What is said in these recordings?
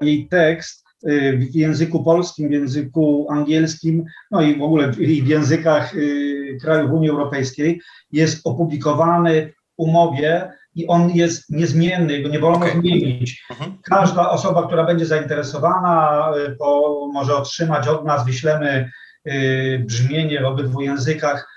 jej tekst y, w języku polskim, w języku angielskim, no i w ogóle w językach y, krajów Unii Europejskiej jest opublikowany w umowie i on jest niezmienny, go nie wolno Okej. zmienić. Mhm. Każda osoba, która będzie zainteresowana, y, to może otrzymać od nas, wyślemy brzmienie w obydwu językach.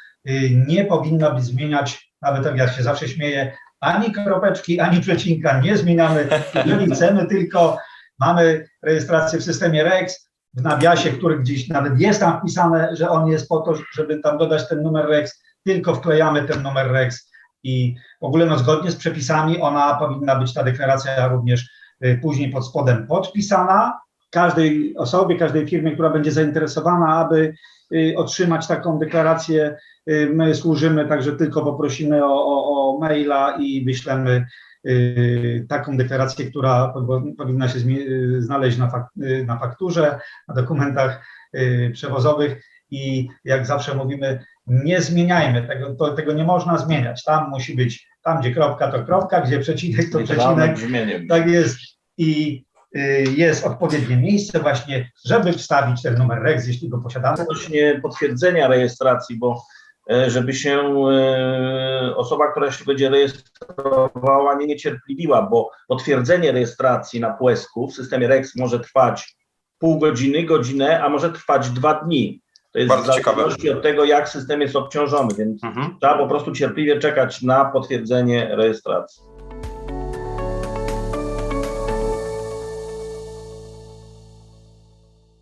Nie powinna zmieniać, nawet jak się zawsze śmieję, ani kropeczki, ani przecinka nie zmieniamy. Jeżeli chcemy, tylko mamy rejestrację w systemie REX, w nawiasie, który gdzieś nawet jest tam wpisane, że on jest po to, żeby tam dodać ten numer REX, tylko wklejamy ten numer REX i w ogóle no, zgodnie z przepisami ona powinna być, ta deklaracja również y, później pod spodem podpisana każdej osobie, każdej firmie, która będzie zainteresowana, aby y, otrzymać taką deklarację. y, My służymy, także tylko poprosimy o, o, o maila i wyślemy taką deklarację, która po- powinna się y, znaleźć na, fak, y, na fakturze, na dokumentach y, przewozowych i jak zawsze mówimy, nie zmieniajmy tego, to, tego nie można zmieniać. Tam musi być, tam gdzie kropka to kropka, gdzie przecinek to przecinek. Tak jest. I y, jest odpowiednie miejsce właśnie, żeby wstawić ten numer REX, jeśli go posiadamy. Właśnie potwierdzenia rejestracji, bo e, żeby się e, osoba, która się będzie rejestrowała, nie niecierpliwiła, bo potwierdzenie rejestracji na PłSku w systemie REX może trwać pół godziny, godzinę, a może trwać dwa dni. To jest Bardzo w ciekawe. zależności od tego, jak system jest obciążony, więc Mhm. trzeba po prostu cierpliwie czekać na potwierdzenie rejestracji.